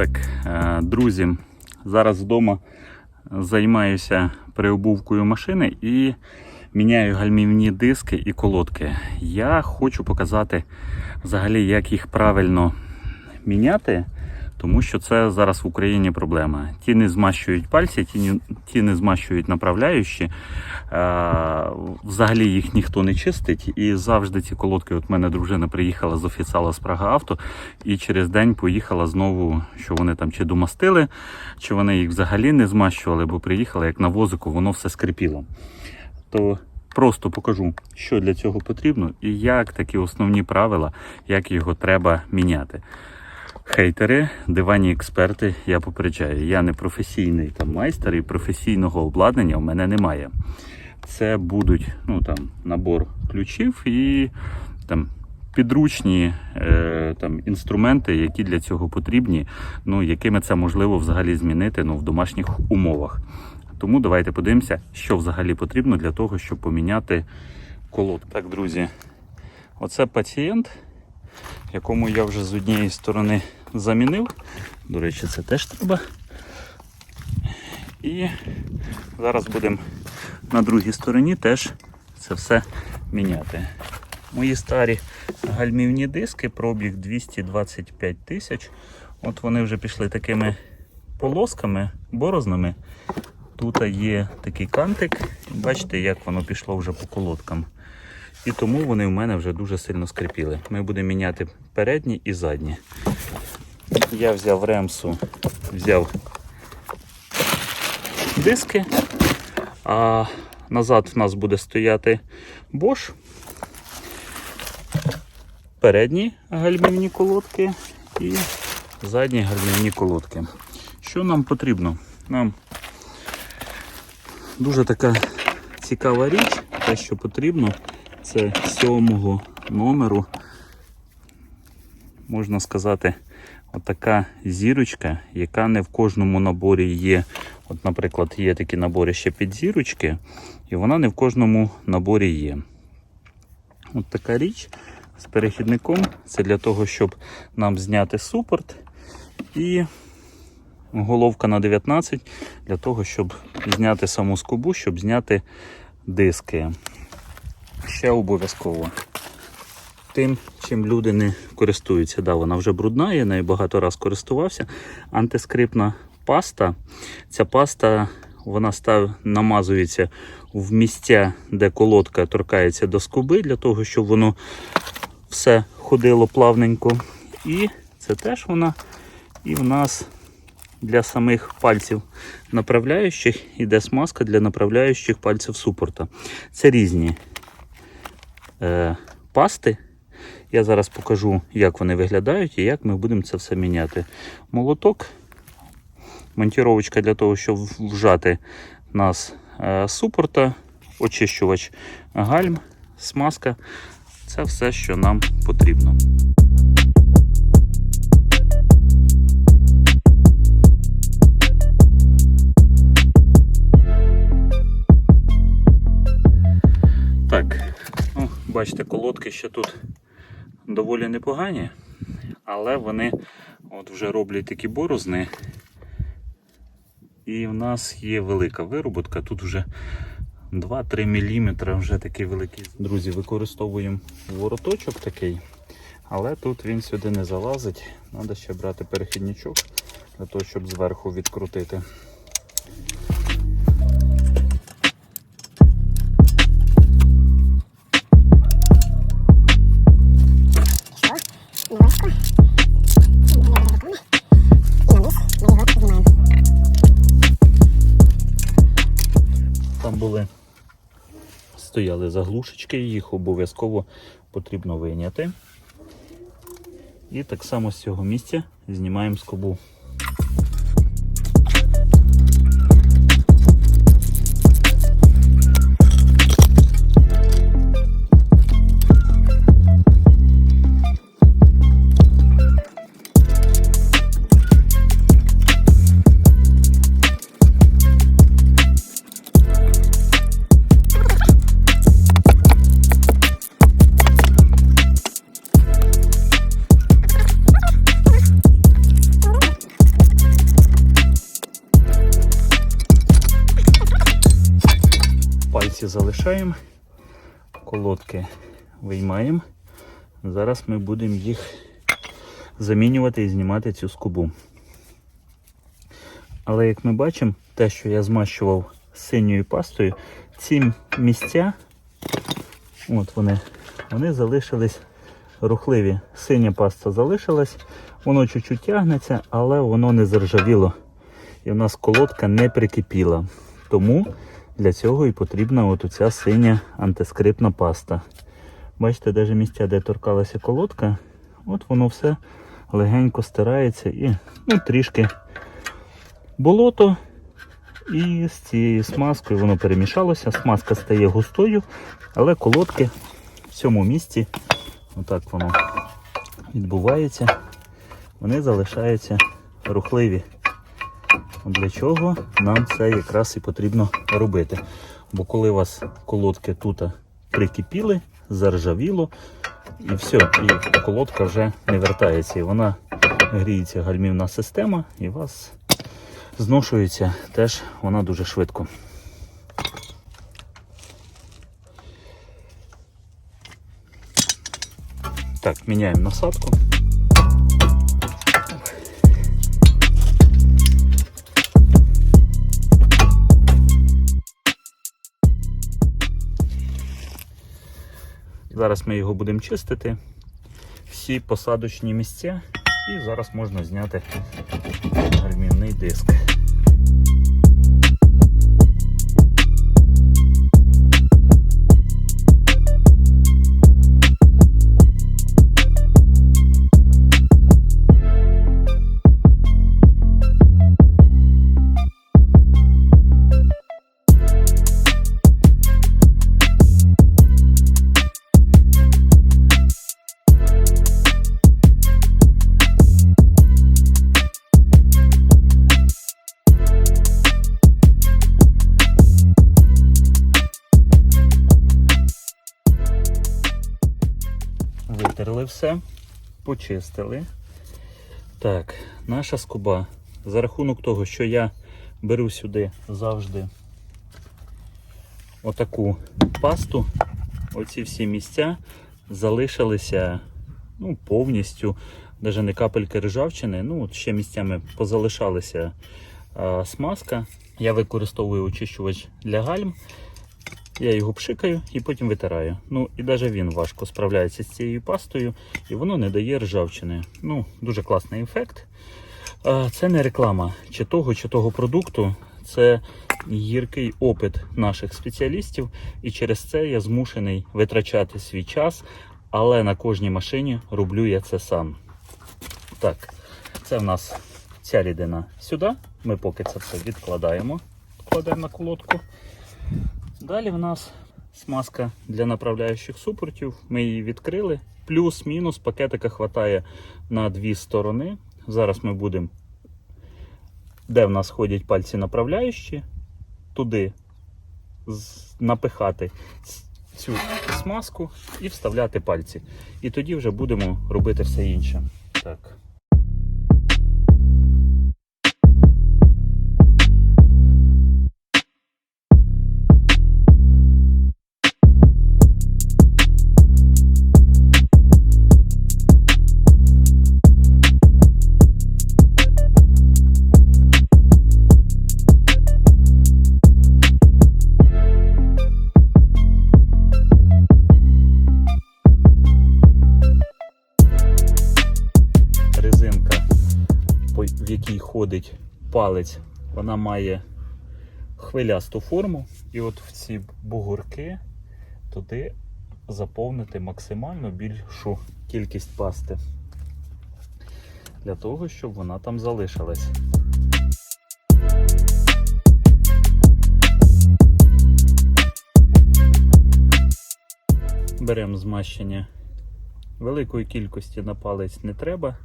Так, е, друзі, зараз вдома займаюся переобувкою машини і міняю гальмівні диски і колодки. Я хочу показати взагалі, як їх правильно міняти, тому що це зараз в Україні проблема. Ті не змащують пальці, ті не, ті не змащують направляючі. Е, взагалі їх ніхто не чистить. І завжди ці колодки. От мене дружина приїхала з офіціала з Прага Авто і через день поїхала знову, що вони там чи домастили, чи вони їх взагалі не змащували, бо приїхала як на возику, воно все скрипіло. То просто покажу, що для цього потрібно і як такі основні правила, як його треба міняти. Хейтери, диванні експерти, я попереджаю, я не професійний там майстер і професійного обладнання в мене немає. Це будуть ну, там, набор ключів і там, підручні е, там, інструменти, які для цього потрібні, ну, якими це можливо взагалі змінити ну, в домашніх умовах. Тому давайте подивимося, що взагалі потрібно для того, щоб поміняти колодку. Так, друзі, оце пацієнт, якому я вже з однієї сторони замінив. До речі, це теж треба. І зараз будемо на другій стороні теж це все міняти. Мої старі гальмівні диски, пробіг 225 тисяч. От вони вже пішли такими полосками, борознами. Тут є такий кантик. Бачите, як воно пішло вже по колодкам. І тому вони в мене вже дуже сильно скрипіли. Ми будемо міняти передні і задні. Я взяв ремсу, взяв диски, а назад в нас буде стояти Bosch. Передні гальмівні колодки і задні гальмівні колодки. Що нам потрібно? Нам дуже така цікава річ, те, що потрібно, це сьомого номеру, можна сказати, отака зірочка, яка не в кожному наборі є. От, наприклад, є такі набори ще під зірочки, і вона не в кожному наборі є. От така річ з перехідником. Це для того, щоб нам зняти супорт. І головка на 19 для того, щоб зняти саму скобу, щоб зняти диски. Ще обов'язково. Тим, чим люди не користуються. Да, вона вже брудна, я нею багато раз користувався. Антискрипна паста. Ця паста вона став, намазується в місця, де колодка торкається до скоби, для того, щоб воно все ходило плавненько. І це теж вона. І в нас для самих пальців направляючих іде смазка для направляючих пальців супорта. Це різні е, пасти. Я зараз покажу, як вони виглядають і як ми будемо це все міняти. Молоток, монтіровочка для того, щоб вжати нас е, супорта, очищувач гальм, смазка. Це все, що нам потрібно. Бачите, колодки ще тут доволі непогані, але вони от вже роблять такі борозни. І в нас є велика вироботка. Тут вже 2-3 мм вже такий великий. Друзі, використовуємо вороточок такий, але тут він сюди не залазить. Треба ще брати перехідничок для того, щоб зверху відкрутити. Стояли заглушечки, їх обов'язково потрібно вийняти. І так само з цього місця знімаємо скобу. Пальці залишаємо, колодки виймаємо. Зараз ми будемо їх замінювати і знімати цю скобу. Але як ми бачимо, те, що я змащував синьою пастою, ці місця, от вони, вони залишились рухливі. Синя паста залишилась, воно чуть-чуть тягнеться, але воно не заржавіло. І в нас колодка не прикипіла. Тому для цього і потрібна от оця синя антискрипна паста. Бачите, навіть місця, де торкалася колодка, от воно все легенько стирається і ну, трішки болото. І з цією смазкою воно перемішалося. Смазка стає густою, але колодки в цьому місці, отак воно відбувається, вони залишаються рухливі. Для чого нам це якраз і потрібно робити. Бо коли у вас колодки тут прикипіли, заржавіло, і все, і колодка вже не вертається. І вона гріється гальмівна система, і у вас зношується теж вона дуже швидко. Так, міняємо насадку. Зараз ми його будемо чистити. Всі посадочні місця. І зараз можна зняти гальмівний диск. Витерли все, почистили. Так, наша скоба. За рахунок того, що я беру сюди завжди отаку пасту, оці всі місця залишилися ну, повністю, навіть не капельки ржавчини. Ну, от ще місцями позалишалася а, смазка. Я використовую очищувач для гальм. Я його пшикаю і потім витираю. Ну і навіть він важко справляється з цією пастою, і воно не дає ржавчини. Ну, дуже класний ефект. Це не реклама чи того, чи того продукту. Це гіркий опит наших спеціалістів, і через це я змушений витрачати свій час, але на кожній машині роблю я це сам. Так, це в нас ця рідина сюди. Ми поки це все відкладаємо, кладемо на колодку. Далі в нас смазка для направляючих супортів. Ми її відкрили. Плюс-мінус пакетика хватає на дві сторони. Зараз ми будемо, де в нас ходять пальці направляючі, туди напихати цю смазку і вставляти пальці. І тоді вже будемо робити все інше. Так. В якій ходить палець, вона має хвилясту форму. І от в ці бугорки туди заповнити максимально більшу кількість пасти. Для того, щоб вона там залишилась. Беремо змащення Великої кількості на палець не треба.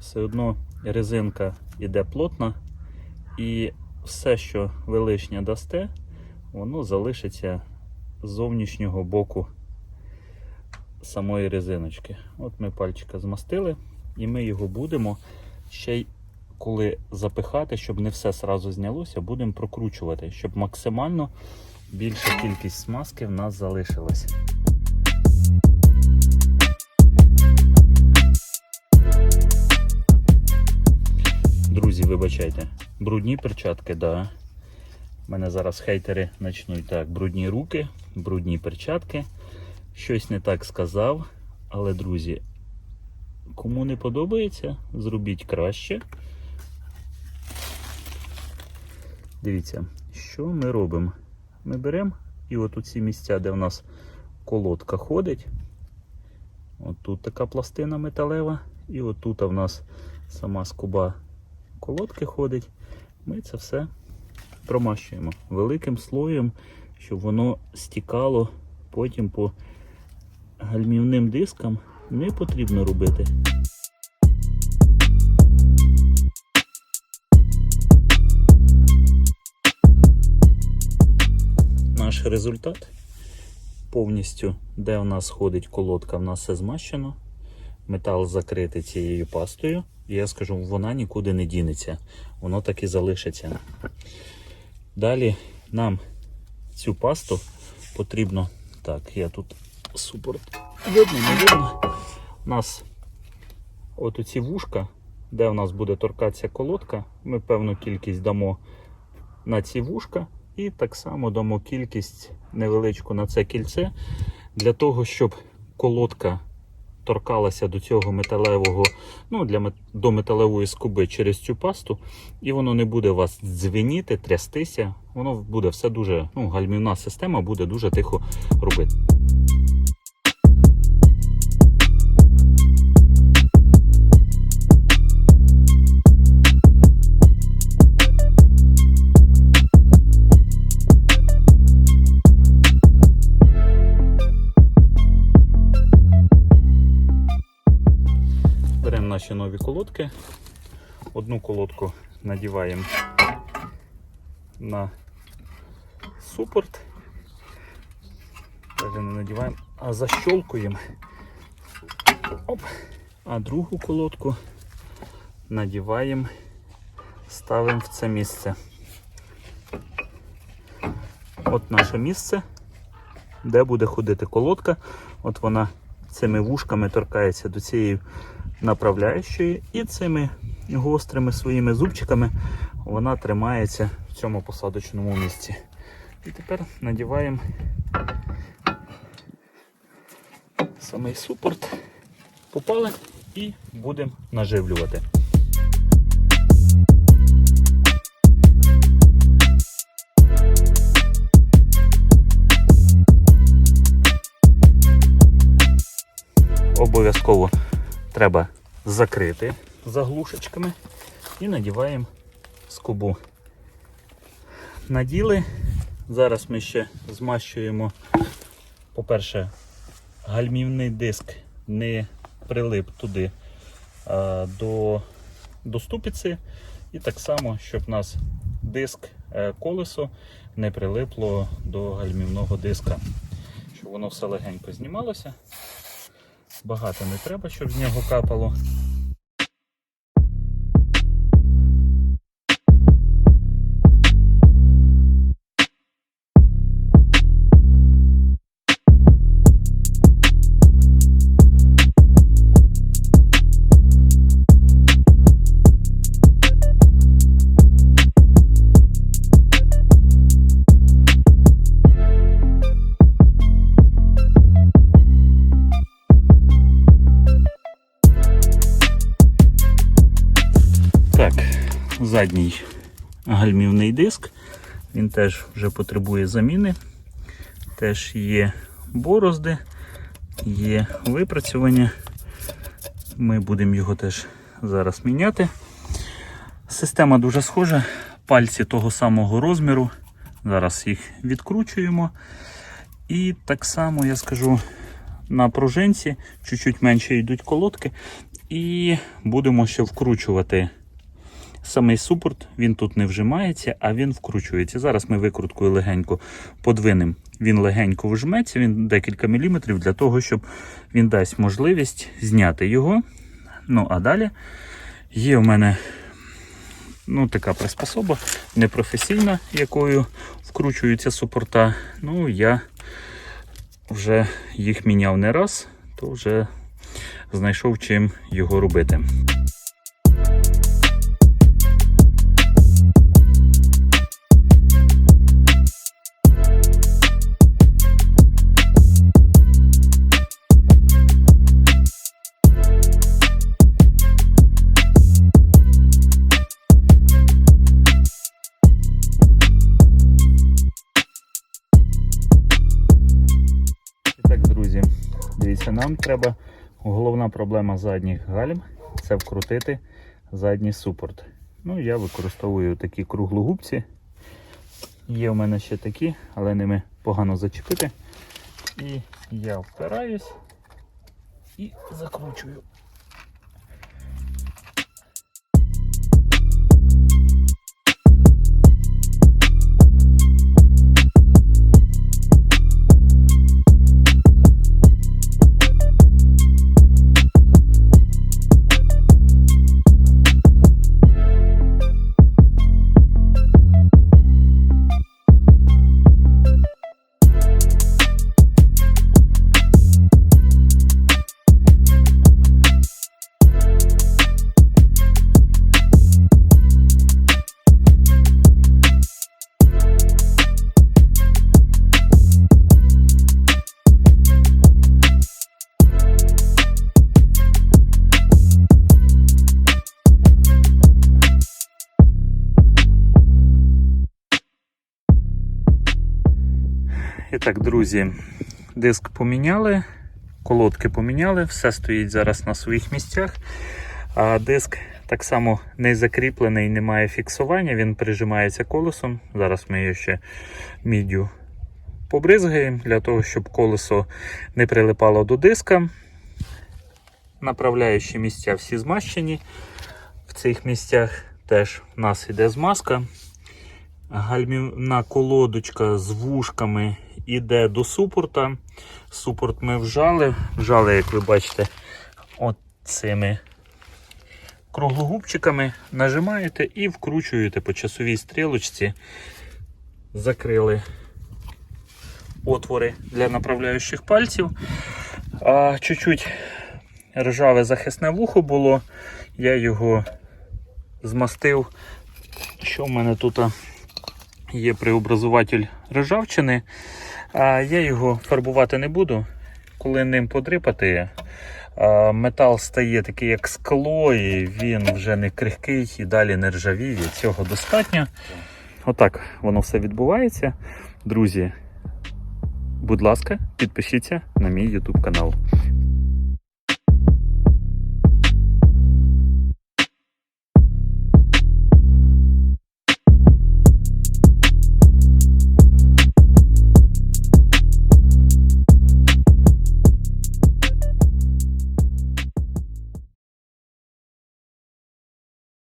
Все одно резинка йде плотна, і все, що ви лишнє дасте, воно залишиться з зовнішнього боку самої резиночки. От ми пальчика змастили, і ми його будемо ще й коли запихати, щоб не все сразу знялося, будемо прокручувати, щоб максимально більша кількість смазки в нас залишилась. Друзі, вибачайте, брудні перчатки, да. У мене зараз хейтери почнуть так. Брудні руки, брудні перчатки. Щось не так сказав. Але, друзі, кому не подобається, зробіть краще. Дивіться, що ми робимо? Ми беремо і от у ці місця, де в нас колодка ходить. От тут така пластина металева, і от тут в нас сама скоба колодки ходить. Ми це все промащуємо великим слоєм, щоб воно стікало потім по гальмівним дискам. Не потрібно робити. Наш результат повністю, де в нас ходить колодка, в нас все змащено. Метал закритий цією пастою. І я скажу, вона нікуди не дінеться. Воно так і залишиться. Далі нам цю пасту потрібно. Так, я тут супорт. Видно, не видно. У нас от оці вушка, де у нас буде торкатися колодка, ми певну кількість дамо на ці вушка. І так само дамо кількість невеличку на це кільце, для того, щоб колодка торкалася до цього металевого, ну, для, до металевої скоби через цю пасту, і воно не буде вас дзвеніти, трястися. Воно буде все дуже, ну, гальмівна система буде дуже тихо робити. Наші нові колодки. Одну колодку надіваємо на супорт. Даже не надіваємо, а защолкуємо. Оп. А другу колодку надіваємо, ставимо в це місце. От наше місце, де буде ходити колодка. От вона цими вушками торкається до цієї направляючої, і цими гострими своїми зубчиками вона тримається в цьому посадочному місці. І тепер надіваємо самий супорт, попали і будемо наживлювати. Обов'язково треба закрити заглушечками і надіваємо скобу. Наділи. Зараз ми ще змащуємо, по-перше, гальмівний диск не прилип туди а, до, до ступиці. І так само, щоб у нас диск е, колесо не прилипло до гальмівного диска. Щоб воно все легенько знімалося. Багато не треба, щоб з нього капало. Диск. Він теж вже потребує заміни. Теж є борозди, є випрацювання. Ми будемо його теж зараз міняти. Система дуже схожа, пальці того самого розміру. Зараз їх відкручуємо. І так само я скажу на пружинці, чуть-чуть менше йдуть колодки. І будемо ще вкручувати самий супорт. Він тут не вжимається, а він вкручується. Зараз ми викруткою легенько подвинемо. Він легенько вжметься, він декілька міліметрів для того, щоб він дасть можливість зняти його. Ну, а далі є у мене Ну, така приспособа непрофесійна, якою вкручуються супорта. Ну, я вже їх міняв не раз, то вже знайшов чим його робити. Дивіться, нам треба головна проблема задніх гальм це вкрутити задній супорт. Ну, я використовую такі круглогубці. Є в мене ще такі, але ними погано зачепити. І я впираюсь і закручую. І так, друзі, диск поміняли, колодки поміняли, все стоїть зараз на своїх місцях. А диск так само не закріплений, немає фіксування, він прижимається колесом. Зараз ми його ще міддю побризгаємо для того, щоб колесо не прилипало до диска. Направляючі місця всі змащені. В цих місцях теж в нас іде змазка. Гальмівна колодочка з вушками іде до супорта. Супорт ми вжали. Вжали, як ви бачите, от круглогубчиками. Нажимаєте і вкручуєте по часовій стрілочці. Закрили отвори для направляючих пальців. А чуть-чуть ржаве захисне вухо було. Я його змастив. Що в мене тут? є преобразуватель ржавчини. А я його фарбувати не буду. Коли ним подрипати, метал стає такий, як скло, і він вже не крихкий і далі не ржавіє. Цього достатньо. Отак воно все відбувається. Друзі, будь ласка, підпишіться на мій YouTube канал.